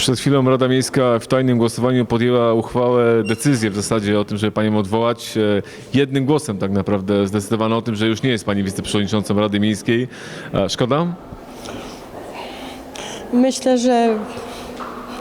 Przed chwilą Rada Miejska w tajnym głosowaniu podjęła uchwałę, decyzję w zasadzie o tym, żeby panią odwołać. E, Jednym głosem tak naprawdę zdecydowano o tym, że już nie jest pani wiceprzewodniczącą Rady Miejskiej. E, Szkoda? Myślę, że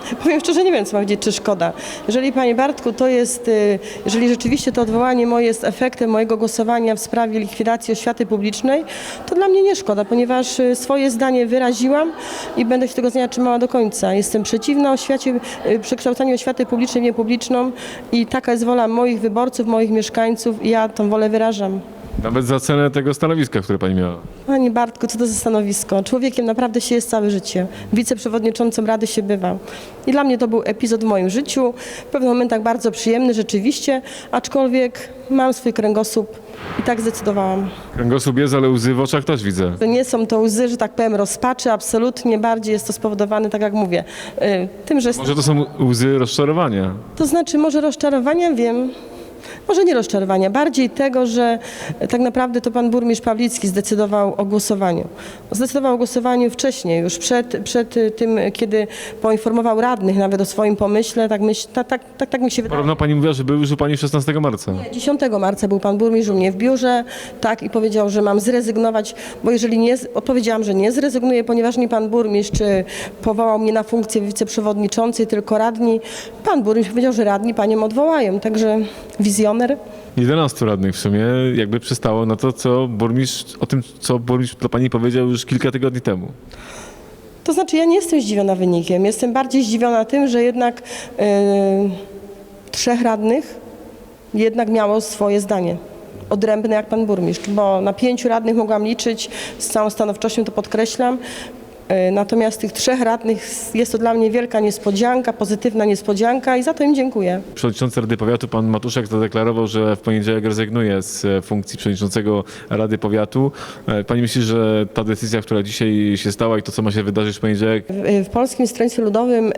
powiem szczerze, nie wiem, co mam powiedzieć, czy szkoda. Jeżeli, panie Bartku, to jest, y, jeżeli rzeczywiście to odwołanie moje jest efektem mojego głosowania w sprawie likwidacji oświaty publicznej, to dla mnie nie szkoda, ponieważ y, swoje zdanie wyraziłam i będę się tego zdania trzymała do końca. Jestem przeciwna oświacie, y, przekształcaniu oświaty publicznej w niepubliczną i taka jest wola moich wyborców, moich mieszkańców i ja tą wolę wyrażam. Nawet za cenę tego stanowiska, które pani miała. Panie Bartku, co to za stanowisko? Człowiekiem naprawdę się jest całe życie. Wiceprzewodniczącym Rady się bywa. I dla mnie to był epizod w moim życiu. W pewnych momentach bardzo przyjemny rzeczywiście, aczkolwiek mam swój kręgosłup i tak zdecydowałam. Kręgosłup jest, ale łzy w oczach też widzę. To nie są to łzy, że tak powiem, rozpaczy, absolutnie. Bardziej jest to spowodowane, tak jak mówię, y, tym, że... Może to są łzy rozczarowania. To znaczy może rozczarowania, wiem. Może nie rozczarowania, bardziej tego, że tak naprawdę to pan burmistrz Pawlicki zdecydował o głosowaniu. Zdecydował o głosowaniu wcześniej, już przed, przed tym, kiedy poinformował radnych nawet o swoim pomyśle, tak, myśl, tak, tak, tak, tak mi się wydaje. Podobno pani mówiła, że był już u pani 16 marca. 10 marca był pan burmistrz u mnie w biurze, tak, i powiedział, że mam zrezygnować, bo jeżeli nie, odpowiedziałam, że nie zrezygnuję, ponieważ nie pan burmistrz powołał mnie na funkcję wiceprzewodniczącej, tylko radni. Pan burmistrz powiedział, że radni panią odwołają, także wizjoner. 11 radnych w sumie jakby przystało na to, co burmistrz, o tym, co burmistrz do pani powiedział już kilka tygodni temu. To znaczy, ja nie jestem zdziwiona wynikiem. Jestem bardziej zdziwiona tym, że jednak yy, trzech radnych jednak miało swoje zdanie. Odrębne jak pan burmistrz, bo na pięciu radnych mogłam liczyć, z całą stanowczością to podkreślam. Yy, Natomiast tych trzech radnych jest to dla mnie wielka niespodzianka, pozytywna niespodzianka i za to im dziękuję. Przewodniczący Rady Powiatu, pan Matuszek, zadeklarował, że w poniedziałek rezygnuje z e, funkcji przewodniczącego Rady Powiatu. E, Pani myśli, że ta decyzja, która dzisiaj się stała i to, co ma się wydarzyć w poniedziałek, W- Polskim Stronnictwie Ludowym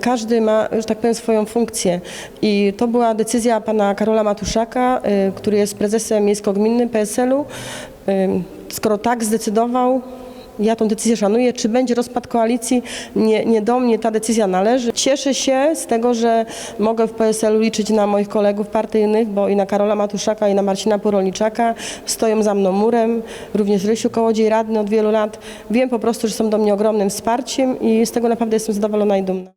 każdy ma, że tak powiem, swoją funkcję. I to była decyzja pana Karola Matuszaka, który jest prezesem miejsko-gminnym PSL-u. Skoro tak zdecydował, ja tą decyzję szanuję. Czy będzie rozpad koalicji? Nie, nie do mnie ta decyzja należy. Cieszę się z tego, że mogę w PSL-u liczyć na moich kolegów partyjnych, bo i na Karola Matuszaka, i na Marcina Porolniczaka stoją za mną murem. Również Rysiu Kołodziej, radny od wielu lat. Wiem po prostu, że są do mnie ogromnym wsparciem i z tego naprawdę jestem zadowolona i dumna.